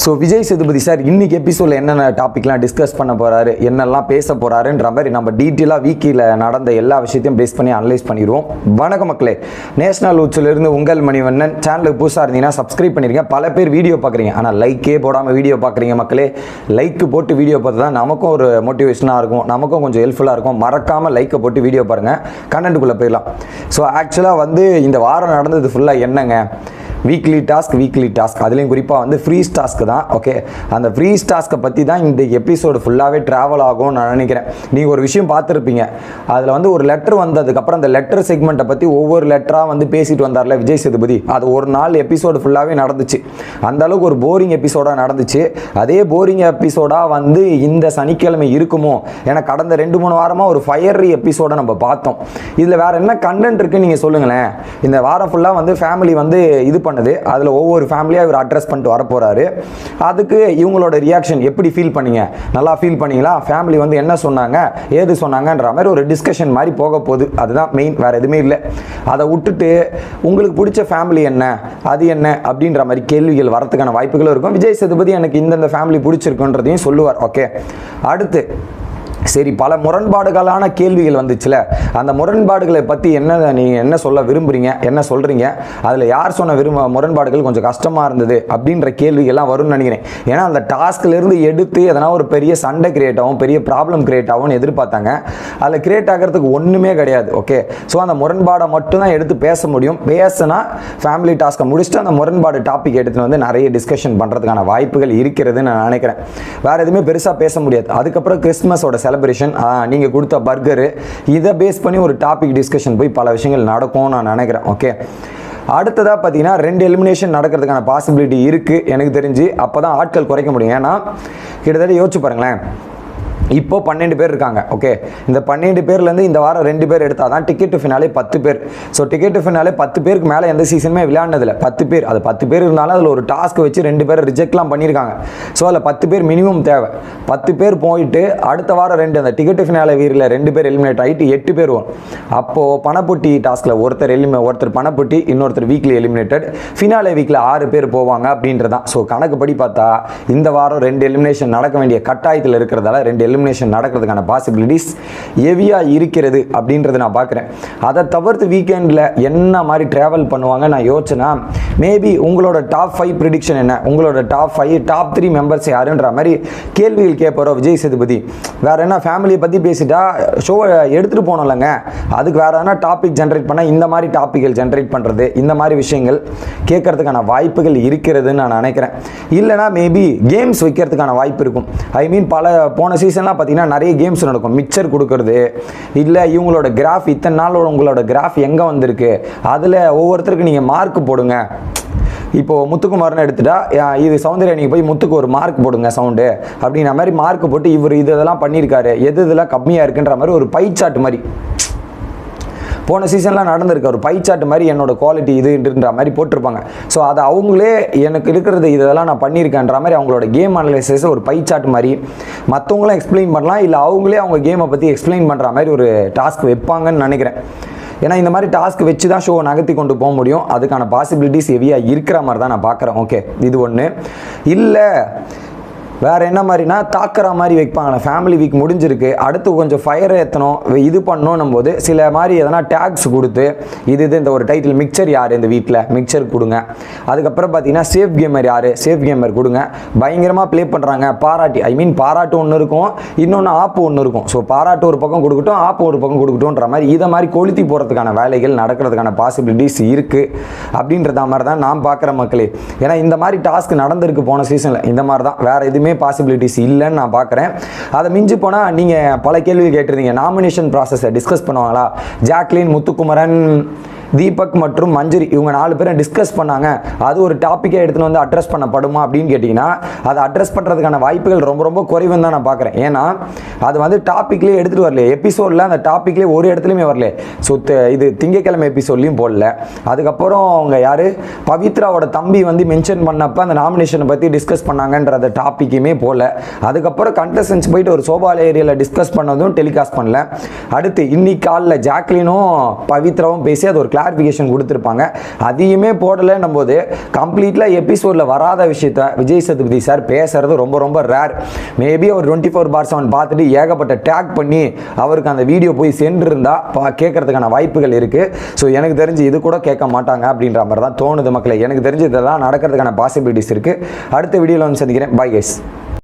So Vijay Sethupathi sir இன்னைக்கு எபிசோடில் என்னென்ன டாபிக்லாம் டிஸ்கஸ் பண்ண போறாரு என்னெல்லாம் பேச போறாருன்ற மாதிரி நம்ம டீட்டெயிலாக வீக்கில் நடந்த எல்லா விஷயத்தையும் பேஸ் பண்ணி அனலைஸ் பண்ணிடுவோம். வணக்க மக்களே. நேஷனல் உச்சிலிருந்து உங்கள் மணிவண்ணன். சேனலுக்கு புதுசாக இருந்தீங்கன்னா சப்ஸ்கிரைப் பண்ணிருங்க. பல பேர் வீடியோ பார்க்குறீங்க. ஆனால் லைக்கே போடாமல் வீடியோ பார்க்குறீங்க மக்களே. லைக் போட்டு வீடியோ பார்த்து தான் நமக்கும் ஒரு மோட்டிவேஷனாக இருக்கும். நமக்கும் கொஞ்சம் ஹெல்ப்ஃபுல்லாக இருக்கும். மறக்காமல் லைக்கை போட்டு வீடியோ பாருங்கள் கண்டென்ட்டுக்குள்ளே போயிடலாம். ஸோ ஆக்சுவலாக வந்து இந்த வாரம் நடந்தது ஃபுல்லாக என்னங்க? வீக்லி டாஸ்க் வீக்லி டாஸ்க் அதுலேயும் குறிப்பாக வந்து ஃப்ரீஸ் டாஸ்க் தான் ஓகே அந்த ஃப்ரீஸ் டாஸ்க்கை பற்றி தான் இந்த எபிசோடு ஃபுல்லாகவே ட்ராவல் ஆகும் நான் நினைக்கிறேன். நீங்கள் ஒரு விஷயம் பார்த்துருப்பீங்க. அதில் வந்து ஒரு லெட்டர் வந்ததுக்கப்புறம் அந்த லெட்டர் செக்மெண்ட்டை பற்றி ஒவ்வொரு லெட்டராக வந்து பேசிட்டு வந்தார்ல விஜய் சேதுபதி. அது ஒரு நாள் எபிசோடு ஃபுல்லாகவே நடந்துச்சு. அந்த அளவுக்கு ஒரு போரிங் எபிசோடாக நடந்துச்சு. அதே போரிங் எபிசோடாக வந்து இந்த சனிக்கிழமை இருக்குமோ? ஏன்னா கடந்த ரெண்டு மூணு வாரமாக ஒரு ஃபயரி எபிசோடை நம்ம பார்த்தோம். இதில் வேறு என்ன கண்டென்ட் இருக்குன்னு நீங்கள் சொல்லுங்களேன். இந்த வாரம் ஃபுல்லாக வந்து ஃபேமிலி வந்து இது பண்ணுது. அதில் ஒவ்வொரு ஃபேமிலியாக இவர் அட்ரஸ் பண்ணிட்டு வரப்போகிறாரு அதுக்கு இவங்களோட ரியாக்ஷன் எப்படி ஃபீல் பண்ணீங்க? நல்லா ஃபீல் பண்ணீங்களா? ஃபேமிலி வந்து என்ன சொன்னாங்க? ஏது சொன்னாங்கன்ற மாதிரி ஒரு டிஸ்கஷன் மாதிரி போக போகுது. அதுதான் மெயின் வேறு எதுவுமே இல்லை. அதை விட்டுட்டு உங்களுக்கு பிடிச்ச ஃபேமிலி என்ன? அது என்ன? அப்படின்ற மாதிரி கேள்விகள் வரதுக்கான வாய்ப்புகளும் இருக்கும். விஜய் சேதுபதி எனக்கு இந்தந்த ஃபேமிலி பிடிச்சிருக்குன்றதையும் சொல்லுவார். ஓகே அடுத்து சரி பல முரண்பாடுகளான கேள்விகள் வந்துச்சுல. அந்த முரண்பாடுகளை பற்றி என்ன நீங்கள் என்ன சொல்ல விரும்புறீங்க? என்ன சொல்கிறீங்க அதில் யார் சொன்ன விரும்ப முரண்பாடுகள் கொஞ்சம் கஷ்டமாக இருந்தது அப்படின்ற கேள்விகள்லாம் வரும்னு நினைக்கிறேன். ஏன்னா அந்த டாஸ்க்லேருந்து எடுத்து எதனா ஒரு பெரிய சண்டை கிரியேட் ஆகும் பெரிய ப்ராப்ளம் கிரியேட் ஆகும்னு எதிர்பார்த்தாங்க. அதில் கிரியேட் ஆகிறதுக்கு ஒன்றுமே கிடையாது ஓகே ஸோ அந்த முரண்பாடை மட்டும் தான் எடுத்து பேச முடியும். பேசினா ஃபேமிலி டாஸ்க்கை முடிச்சுட்டு அந்த முரண்பாடு டாபிக் எடுத்துன்னு வந்து நிறைய டிஸ்கஷன் பண்ணுறதுக்கான வாய்ப்புகள் இருக்கிறதுன்னு நான் நினைக்கிறேன். வேறு எதுவுமே பெருசாக பேச முடியாது. அதுக்கப்புறம் கிறிஸ்மஸோட செலிப்ரேஷன் நீங்கள் கொடுத்த பர்கரு இதை பேஸ் பண்ணி ஒரு டாபிக் டிஸ்கஷன் போய் பல விஷயங்கள் நடக்கும்னு நான் நினைக்கிறேன் ஓகே அடுத்ததாக பார்த்தீங்கன்னா ரெண்டு எலிமினேஷன் நடக்கிறதுக்கான பாசிபிலிட்டி இருக்குது எனக்கு தெரிஞ்சு. அப்போ தான் ஆட்கள் குறைக்க முடியும். ஏன்னா கிட்டத்தட்ட யோசிச்சு பாருங்களேன். இப்போ பன்னெண்டு பேர் இருக்காங்க ஓகே இந்த பன்னெண்டு பேர்லேருந்து இந்த வாரம் ரெண்டு பேர் எடுத்தால் தான் டிக்கெட் டு ஃபினாலே பத்து பேர். ஸோ டிக்கெட் டு ஃபினாலே பத்து பேருக்கு மேலே எந்த சீசனுமே விளையாடினதில்ல. பத்து பேர். அது பத்து பேர் இருந்தாலும் அதில் ஒரு டாஸ்க் வச்சு ரெண்டு பேரை ரிஜெக்ட்லாம் பண்ணியிருக்காங்க. ஸோ அதில் பத்து பேர் மினிமம் தேவை. பத்து பேர் போயிட்டு அடுத்த வாரம் ரெண்டு அந்த டிக்கெட் டு ஃபினாலே வீரில் ரெண்டு பேர் எலிமினேட் ஆகிட்டு எட்டு பேர் வரும் அப்போது பணப்பொட்டி டாஸ்கில் ஒருத்தர் எலிமி ஒருத்தர் பணப்பொட்டி இன்னொருத்தர் வீக்லி எலிமினேட்டட் ஃபினாலே வீக்கில் ஆறு பேர் போவாங்க அப்படின்றதான் ஸோ கணக்குப்படி பார்த்தா இந்த வாரம் ரெண்டு எலிமினேஷன் நடக்க வேண்டிய கட்டாயத்தில் இருக்கிறதால ரெண்டு எலிமினேஷன் நடக்கிறதுக்கான பாசிபிலிட்டிஸ் ஹெவியாக இருக்கிறது அப்படின்றத நான் பார்க்குறேன். அதை தவிர்த்து வீக்கெண்டில் என்ன மாதிரி ட்ராவல் பண்ணுவாங்க நான் யோசிச்சேன்னா மேபி உங்களோட டாப் ஃபைவ் ப்ரிடிக்ஷன் என்ன? உங்களோட top five top three members யாருன்ற மாதிரி கேள்விகள் கேட்பாரோ விஜய் சேதுபதி. வேற என்ன ஃபேமிலியை பற்றி பேசிட்டா ஷோவை எடுத்துகிட்டு போனோம்லங்க அதுக்கு வேற எதனா டாபிக் ஜென்ரேட் பண்ணால் இந்த மாதிரி டாப்பிக்கல் ஜென்ரேட் பண்ணுறது இந்த மாதிரி விஷயங்கள் கேட்கறதுக்கான வாய்ப்புகள் இருக்கிறதுன்னு நான் நினைக்கிறேன். இல்லைனா மேபி கேம்ஸ் வைக்கிறதுக்கான வாய்ப்பு இருக்கும். ஐ மீன் பல போன சீசன்லாம் பார்த்தீங்கன்னா நிறைய கேம்ஸ் நடக்கும். மிக்சர் கொடுக்கறது இல்லை இவங்களோட கிராஃப் இத்தனை நாள் உங்களோட கிராஃப் எங்கே வந்திருக்கு அதில் ஒவ்வொருத்தருக்கு நீங்கள் மார்க் போடுங்க. இப்போ முத்துக்குமார்னு எடுத்துட்டா இது சௌந்தர்யா நீங்கள் போய் முத்துக்கு ஒரு மார்க் போடுங்க சவுண்டு அப்படின்ற மாதிரி மார்க் போட்டு இவர் இது இதெல்லாம் பண்ணியிருக்காரு எது இதெல்லாம் கம்மியாக இருக்குன்ற மாதிரி ஒரு பை சாட் மாதிரி. போன சீசன்லாம் நடந்திருக்கு. ஒரு பை சார்ட் மாதிரி என்னோட குவாலிட்டி இதுன்ற மாதிரி போட்டிருப்பாங்க. ஸோ அதை அவங்களே எனக்கு இருக்கிறது இதெல்லாம் நான் பண்ணியிருக்கேன்ற மாதிரி அவங்களோட கேம் அனலைசஸ் ஒரு பை சார்ட் மாதிரி மற்றவங்களும் எக்ஸ்பிளைன் பண்ணலாம். இல்லை அவங்களே அவங்க கேமை பற்றி எக்ஸ்பிளைன் பண்ணுற மாதிரி ஒரு டாஸ்க் வைப்பாங்கன்னு நினைக்கிறேன். ஏன்னா இந்த மாதிரி டாஸ்க் வச்சு தான் ஷோ நகர்த்தி கொண்டு போக முடியும். அதுக்கான பாசிபிலிட்டிஸ் ஹெவியாக இருக்கிற மாதிரி தான் நான் பார்க்குறேன். ஓகே இது ஒன்று இல்லை வேறு என்ன மாதிரினா தாக்குற மாதிரி வைப்பாங்களே ஃபேமிலி வீக் முடிஞ்சிருக்கு. அடுத்து கொஞ்சம் ஃபயர் ஏற்றணும் இது பண்ணணும் போது சில மாதிரி எதனா டேக்ஸ் கொடுத்து இது இது இந்த ஒரு டைட்டில் மிக்சர் யார் இந்த வீட்டில் மிக்சர் கொடுங்க. அதுக்கப்புறம் பார்த்தீங்கன்னா சேஃப் கேமர் யார்? சேஃப் கேமர் கொடுங்க. பயங்கரமாக ப்ளே பண்ணுறாங்க பாராட்டி ஐ மீன் பாராட்டு ஒன்று இருக்கும் இன்னொன்று ஆப்பு ஒன்று இருக்கும். ஸோ பாராட்டு ஒரு பக்கம் கொடுக்கட்டும் ஆப்பு ஒரு பக்கம் கொடுக்கட்டும்ன்ற மாதிரி இதை மாதிரி கொளுத்தி போகிறதுக்கான வேலைகள் நடக்கிறதுக்கான பாசிபிலிட்டிஸ் இருக்குது அப்படின்றத மாதிரி தான் நான் பார்க்குற மக்களே. ஏன்னா இந்த மாதிரி டாஸ்க் நடந்திருக்கு போன சீசனில் இந்த மாதிரி தான் வேறு எதுவுமே பாசிபிலிட்டிஸ் இல்லைன்னு நான் பார்க்குறேன். அதை மிஞ்சி போனால் நீங்கள் பல கேள்வி கேட்டிருந்தீங்க. நாமினேஷன் ப்ராசஸை டிஸ்கஸ் பண்ணுவாங்களா? ஜாக்லின் முத்துக்குமரன் தீபக் மற்றும் மஞ்சுரி இவங்க நாலு பேரும் டிஸ்கஸ் பண்ணாங்க. அது ஒரு டாப்பிக்கை எடுத்துன்னு வந்து அட்ரஸ் பண்ணப்படுமா அப்படின்னு கேட்டிங்கன்னா அதை அட்ரஸ் பண்ணுறதுக்கான வாய்ப்புகள் ரொம்ப ரொம்ப குறைவுன்னு தான் நான் பார்க்குறேன். ஏன்னா அது வந்து டாப்பிக்லேயே எடுத்துகிட்டு வரல எபிசோடில் அந்த டாப்பிக்லேயே ஒரு இடத்துலையுமே வரல ஸோ இது திங்கக்கிழமை எபிசோட்லையும் போடல. அதுக்கப்புறம் அவங்க யார்? பவித்ராவோட தம்பி வந்து மென்ஷன் பண்ணப்போ அந்த நாமினேஷனை பற்றி டிஸ்கஸ் பண்ணாங்கன்றத டாப்பிக்குமே போடல அதுக்கப்புறம் கண்டஸ்டன்ஸ் போயிட்டு ஒரு சோபால ஏரியாவில் டிஸ்கஸ் பண்ணதும் டெலிகாஸ்ட் பண்ணல. அடுத்து இன்னைக்கு காலில் ஜாக்லினும் பவித்ராவும் பேசி அது ஒரு கிளாரிஃபிகேஷன் கொடுத்துருப்பாங்க. அதையுமே போடலைன்னும் போது கம்ப்ளீட்டாக எபிசோடில் வராத விஷயத்த விஜய் சதுபதி சார் பேசுறது ரொம்ப ரொம்ப ரேர் மேபி அவர் டுவெண்ட்டி ஃபோர் பார் செவன் பார்த்துட்டு ஏகப்பட்ட டேக் பண்ணி அவருக்கு அந்த வீடியோ போய் சென்றிருந்தா பா கேட்கறதுக்கான வாய்ப்புகள் இருக்குது ஸோ எனக்கு தெரிஞ்சு இது கூட கேட்க மாட்டாங்க அப்படின்ற மாதிரி தான் தோணுது மக்களை. எனக்கு தெரிஞ்சு இதெல்லாம் நடக்கிறதுக்கான பாசிபிலிட்டிஸ் இருக்குது அடுத்த வீடியோவில் வந்து சந்திக்கிறேன். Bye guys